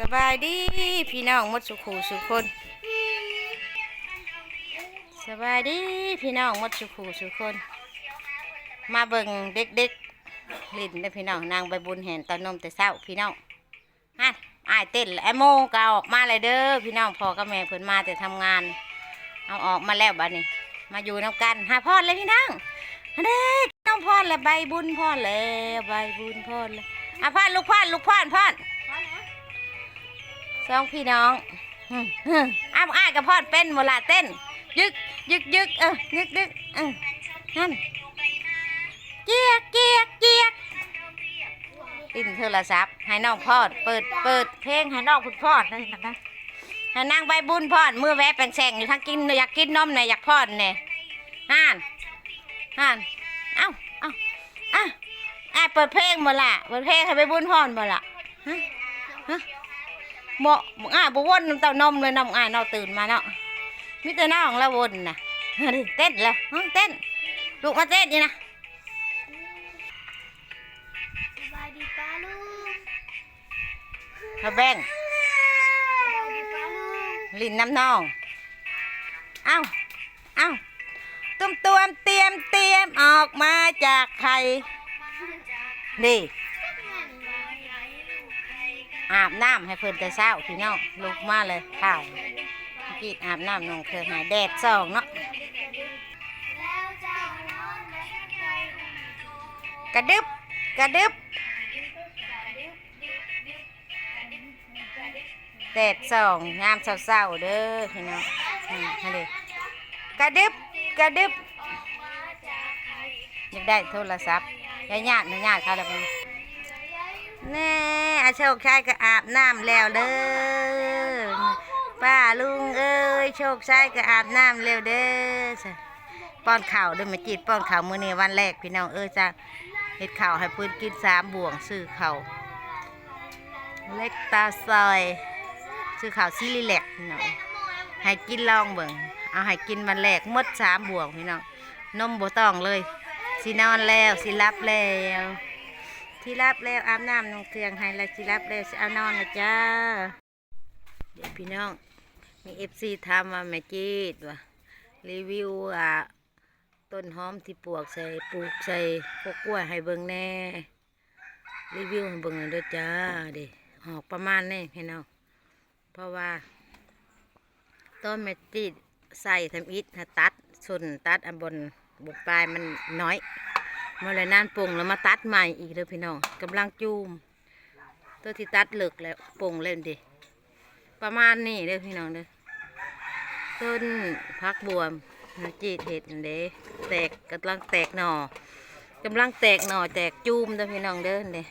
สบายดีพี่น้องมดสุขูสุคนสบายดีพี่น้องมดสุขูสุคน มาเบิ่งเด็กๆลินได้พี่น้องนางใบบุญแห่นตอนนมแต่เช้าพี่น้องฮะอายเต้นแล้วไอโมงก็ออกมาเลยเด้อพี่น้องพอกับแม่เพิ่นมาแต่ทำงาน เอาออกมาแล้วบัดนี้ มาอยู่น้ำกันหาพ่อเลยพี่น้องเด็กน้องพ่อเลยใบบุญพ่อเลยใบบุญพ่อเลยอะพอลูกพ่อลูกพ่อดพอ สองพี่น้องอืมอืมอ้าวอ้ายกับพ่อเป็นโมลาเต้น ยึกยึกยึกเออยึกยึกเออนั่นเกียกเกียกเกียกตินโทรศัพท์ให้น้องพอด เปิดเปิดเพลงให้น้องพุดพอดนั่นนะนะให้นางใบบุญพอดมือแวะแปลงแสงอยู่ทั้งกินอยากกินนมเนี่ยอยากพอดเนี่ยห่านห่านเอ้าเอ้าอะอะเปิดเพลงบ่ล่ะเปิดเพลงให้ใบบุญพอดบ่ล่ะฮะฮะ บ่บ่อ่าบ่วนน้ำเต้านมเลยน้ำอ่าเนาตื่นมาเนาะมีแต่น้องละวนน่ะเฮ้ยเต้นแล้วเฮ้ยเต้นลูกมาเต้นนี่นะสบายดีป้าลุงเขาแบงลินน้ำน้อง เอ้า เอ้าตุ้มตวมเตรียมเตรียมออกมาจากไข่นี่ อาบน้ำให้เพิ่นแต่เช้าพี่น้องลุกมาเลยข้าวกีดอาบน้ำนองเครื่อหายแดดสองเนาะกระดึบกระดึบแดดสองงามเศร้าๆเด้อพี่น้องอืมให้ดูกระดึบกระดึบอยากได้โทรศัพท์ยายญาติญาติเขาแล้วเป็น แน่อาโชคชัยก็อาบน้ำแล้วเด้อป้าลุงเอ้ยโชคชัยก็อาบน้ำแล้วเด้อป้อนข่าวด้วยมาจีดป้อนข่าวมื้อนี้วันแรกพี่น้องเอ้ยจ้าเฮ็ดข่าวให้พื่นกินสามบ่วงซื้อข่าวเล็กตาซอยซื้อข่าวซิลิแลกพี่องให้กินลองเบิ่งเอาให้กินวันแรกมดสามบ่วงพี่น้องนมบ่ต้องเลยสินอนแล้วสิรับแล้ว ที่รับแล้วอาบน้ำนองเครื่องให้แล้วสิรับแล้วเอานอนนะจ้าเดี๋ยวพี่น้องมีเอฟซีถามาแม่จีดว่ารีวิวอะต้นหอมที่ปลูกใส่ปลูกใส่พวกกล้วยให้เบิ่งแน่ รีวิวให้เบิ่งหน่อยเด้อจ้าเดิออกประมาณนี้พี่น้องเพราะว่าต้นเมจิดใส่ทำอิฐถ้าตัดส่วนตัดอันบนบกปลายมันน้อย มื่อไรนานปลงแล้วมาตัดใหม่อีกเด้อพี่น้องกำลังจูมตัวที่ตัดเหลึกแล้วปลงเล่นดิประมาณนี้เด้อพี่น้องเด้อต้นพักบวมนะจีดเห็ดเด้แตกกำลังแตกหน่อกำลังแตกหน่อแตกจูมเด้อพี่น้องเด้อเด้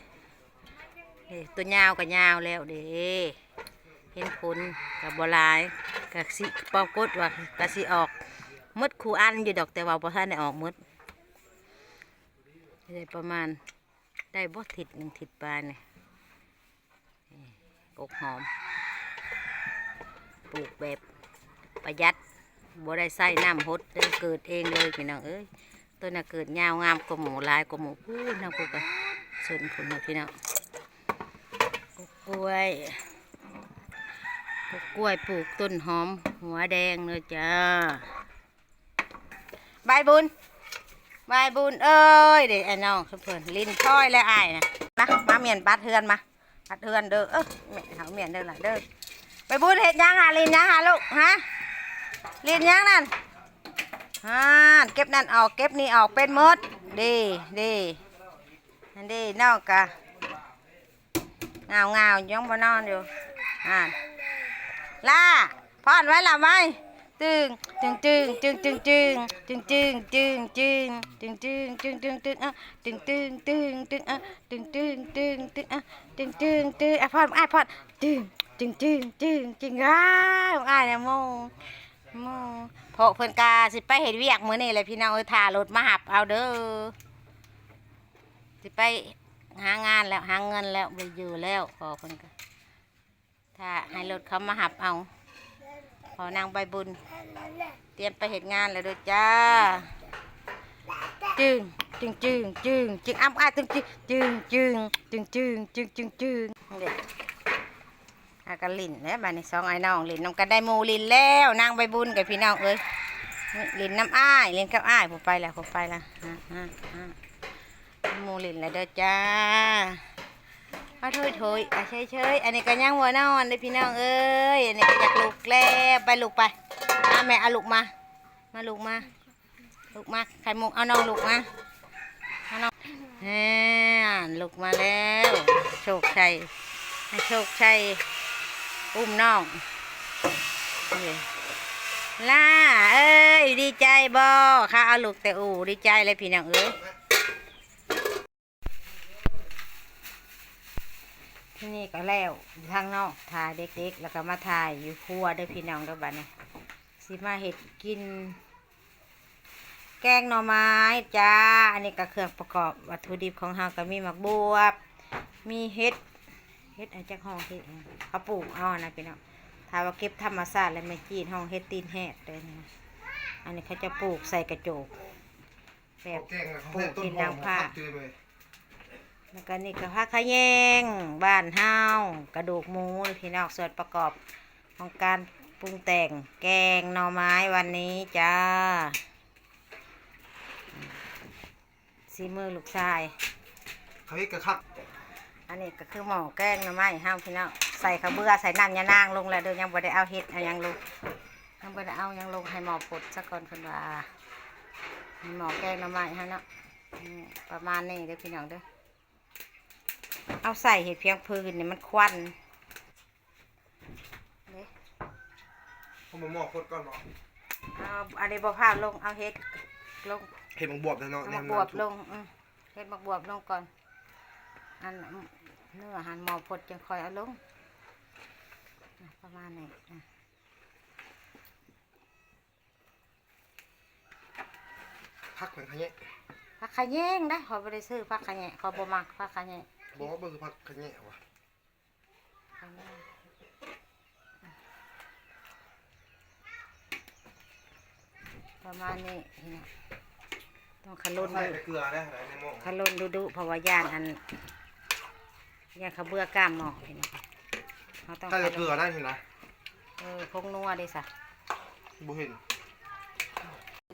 ตัวยาวกับยาวแล้วเด้เห็นผลกับบลายกับสิปอกดว่ากะสิออกมดคูอันอยู่ดอกแต่ว่าพอท่านได้ออกมด ได้ประมาณได้บ่ถิดหนึ่งถิดปลาเนี่ยกกหอม ปลูกแบบประหยัดบ่ได้ใส่น้ำหดเด้เกิดเองเลยพี่น้องเอ้ยต้นน่ะเกิดยาวงามกว่าหมูลายกว่าหมูพูดนะพวกกันส่วนคุณนะพี่น้องกล้วยกล้วยปลูกต้นหอม หัวแดงเลยจ้า บายบุญ บายบุญเอ้ยเด็กไอ้น้องเพื่อนลิ้นพ้อยและอายนะมามาเมียนปัดเทือนมาปัดเทือนเด้อเออแม่เขาเมียนเด้อหล่ะเด้อไปบุญเห็ดยังหาลินยังหาลูกฮะเรียนยังนั่นอ่าเก็บนั่นออกเก็บนี่ออกเป็นมดดีดีนั่นดีนอกกะเงาเงายังบ่นอนอยู่อ่าล่าพอดไว้ละไหม ตึงตึงตึงตึงตึงตึงตึงตึงตึงตึงตึงตึงตึงตึงตึงอะตึงตึงตึงตึงอะตึงตึงตึงตึงอะตึงตึงตึงอะพอดอะพอดตึงตึงตึงตึงตึงอ้าวอะเนี่ยโมหมู่พอเพิ่นกาสิไปเห็ดเวียกมื้อนี้เลยพี่น้องเอ้ยถ่ารถมาหับเอาเด้อสิไปหางานแล้วหาเงินแล้วไปอยู่แล้วพอเพิ่นก็ถ้าให้รถเขามาหับเอา พอนางใบบุญ เตรียมไปเห็ดงานแล้วด้อจ้า จึงจึงจึงจึงจึงอ้ำอ้ายจึงจึงจึงจึงจึงจึงจึงจึงจึงเด็กแล้วก็ลิ้นแล้วบ้านนี้สองไอ้น้องลินน้องก็ได้มูลินแล้วนางใบบุญกับพี่น้องเอ้ยลินน้ำอ้ายลิ้นกับอ้ายผมไปแล้วผมไปแล้วมูลินแล้วเด้อจ้า มาถุยถุยอะเฉยเฉยอันนี้ก็ยังหัวนอนเด้พี่น้องเอ้ยอันนี้ก็อยากลุกแล้วไปลุกไปอาแม่เอาลุกมา มาลุกมาลุกมาไข่มุกเอาน้องลุกมาเอาน้องแหมลุกมาแล้วโชคชัยโชคชัยอุ้มน้องล่าเอ้ยดีใจบ่ค่ะเอาลูกแต่อูดีใจเลยพี่น้องเอ้ย นี่ก็แล้วทางนอกถ่ายเด็กๆ แล้วก็มาถ่ายอยู่ครัวเด้วยพี่น้องเด้วยบัดนี้สิมาเห็ดกิน แกงหน่อไม้จ้า อันนี้ก็เครื่องประกอบวัตถุดิบของเราก็มีหมักบวบ มีเห็ดเฮ็ดอาจากห้องเฮ็ดนะเขาปลูกเอานะพี่น้องถ้าว่าเก็บธรรมชาติแล้วไม่จีนห้องเฮ็ดตีนแหดเลยนะอันนี้เขาจะปลูกใส่กระโจกแบบแกงนะเขาใส่ต้นหอมผักจืดเลย แล้วก็นี่ก็ผักขะแยงบ้านเฮากระดูกหมูพี่น้องส่วนประกอบของการปรุงแต่งแกงหน่อไม้วันนี้จ้าสีมือลูกชายเขาเฮ็ดกระคักอันนี้ก็คือหม้อแกงหน่อไม้ห้ามพี่น้องใส่ข้าวเบื่อใส่น้ำยานางลงแล้วเดี๋ยวยังบ่ได้เอาเห็ดเอาหยังลงยังบ่ได้เอาหยังลงให้หม้อปดสักก่อนเพิ่นว่าให้หม้อแกงหน่อไม้ฮะเนาะอืมประมาณนี้เด้อพี่น้องเด้อ เอาใส่เห็ดเพียงพื้นนี่มันควันเด้เขามาหมอกโคตรก่อนบอกเอาอันนี้บ่พาลงเอาเห็ดลงเห็ดมังบวบเลยเนาะเอาหมักบวบลงอืมเห็ดหมักบวบลงก่อนอันเนื้ออาหารหม้อปดจะค่อยเอาลงอะประมาณนี้อะพักเหมือนขะแยะผักขะแยงได้ขอยบ่ได้ซื้อผักขะแยงขอยบ่มักผักขะแยง บอกว่าเบอร์พักขะแยะวะขะแยงประมาณนี้นี่นะต้องขลุ่นใส่ดูแต่เกลือได้อะไรในหม้อขลุ่นดูดูเพราะว่าย่านอันย่านเขาเบื่อกล้ามหมอกนี่นะเขาต้องใส่แต่เกลือได้เห็นไหมเออพงนัวดิสะบ่เห็น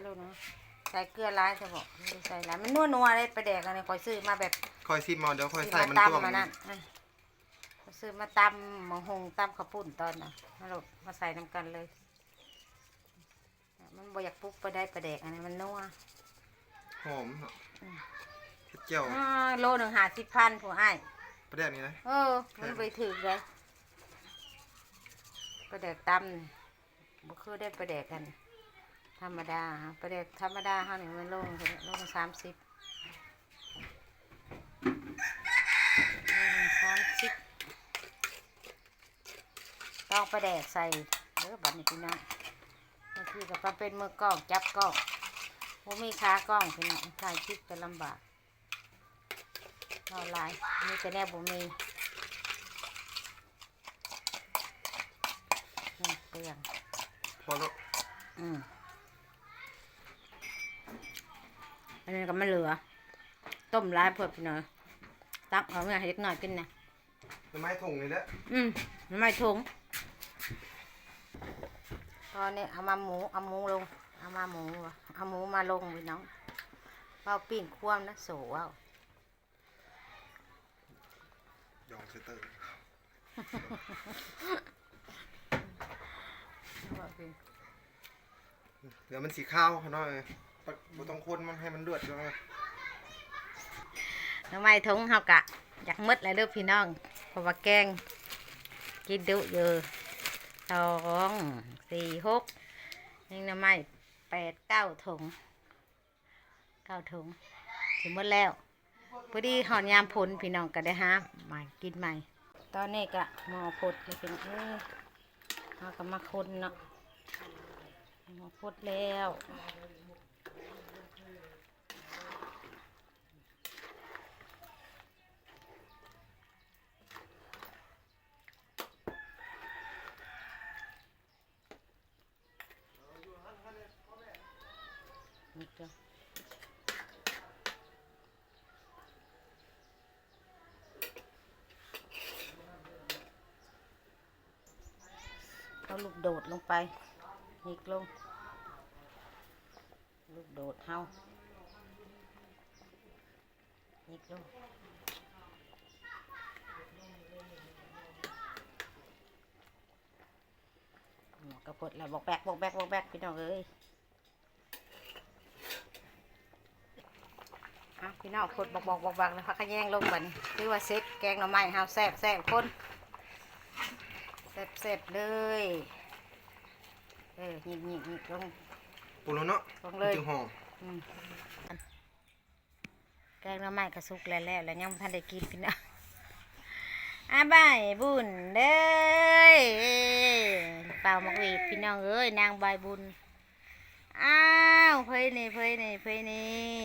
ลูกนะ ใส่เกลือร้ายจะบอกไม่ได้ใส่ร้ายมันนัวนัวๆเลยไปแดกอันนี้คอยซื้อมาแบบคอยซิมเอาเดี๋ยวคอยที่ใส่มามันตัวตำมานั่นอะข้อยซื้อมาตำหมะฮงตำข้าวปุ้นตอนน่ะมาลูกมาใส่น้ำกันเลย มันบ่อยากปุ๊บไปได้ไปแดกอันนี้มันนัว หอมเนาะเผ็ดเจียวอ่าโลหนึ่งหาสิบพันผู้ให้ประเดี๋ยวนี้นะ เออ มันไปถึงเลยไปแดกตำนี่บ่คือได้ไปแดกกัน ธรรมดาฮะไปแดกธรรมดาเฮานี่มันโลงโลงสามสิบหนึ่งสามสิบต้องไปแดกใส่เด้อบัดนี้พี่น้องบางทีก็มาเป็นมือกล้องจับกล้องผมมีขากล้องพี่น้องถ่ายคลิปจะลำบากเราลายมีแต่แน่ผมมีนี่เปลืองพอแล้วอืม อันนี้ก็ไม่เหลือ ต้มร้ายเพื่อพี่น้องตักเอาเงี้ยให้เล็กหน่อยกินนะต้นไม้ถุงเลยเด้ออืมไม่ถุงตอนนี้เอามาหมูเอาหมูลง เอามาหมูว่ะเอาหมูมาลงพี่น้องเอาปิ้งควมนะโสว้าวยองเซเตอร์เอาปิ้งเดี๋ยวมันสีข้าวเขาหน่อยปัก บ่ต้องคนมันให้มันเดือดแล้วทำไมถุงเฮากะอยากหมดเลยเด้อพี่น้องเพราะว่าแกง กินดุเยอะสองสี่หกนี่น้ำไม้แปดเก้าถุงเก้าถุงถึงหมดแล้วพอดีหอนยามผลพี่น้องก็ได้ฮะมากินใหม่ ตอนนี้ก็หมอพดเลยเป็นเออเราก็มาคนเนาะหมอพดแล้ว นี่จ้ะเอาลูกโดดลงไปหยิกลง โดดเฮาหยิกลงหมอกระพดแล้วบอกแบกบอกแบกบอกแบกพี่น้องเอ้ยเอาพี่น้องพดบอกบอกบอกบอกแล้วพักขะแยงลงบัดนคือว่าเซ็ตแกงหน่อไม้เฮาแซ่บแซ่บคนแซ่บแซ่บเลย เออหยิกหยิกหยิกลง ปูแล้วเนาะลงเลย จึงหอมอืมแกงหน้ำไม้กระสุกแล้วแล้วแล้วยังบ่ทันได้กินพี่น้องอาบายบุญเด้ยเป่ามักหวีดพี่น้องเอ้ยนางใบายบุญ อ้าวเพยนี่เพยนี่เพยนี่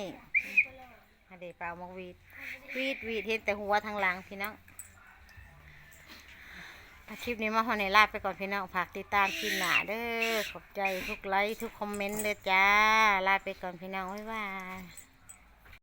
อันเดเป่ามักหวีดวีดวีดเห็นแต่หัวทางหลังพี่น้องอา คลิปนี้มาฮอในลาไปก่อนพี่น้องฝากติดตามคลิปหนาเด้อขอบใจทุกไลค์ทุกคอมเมนต์เด้อจ้าลาไปก่อนพี่น้องบ๊ายบาย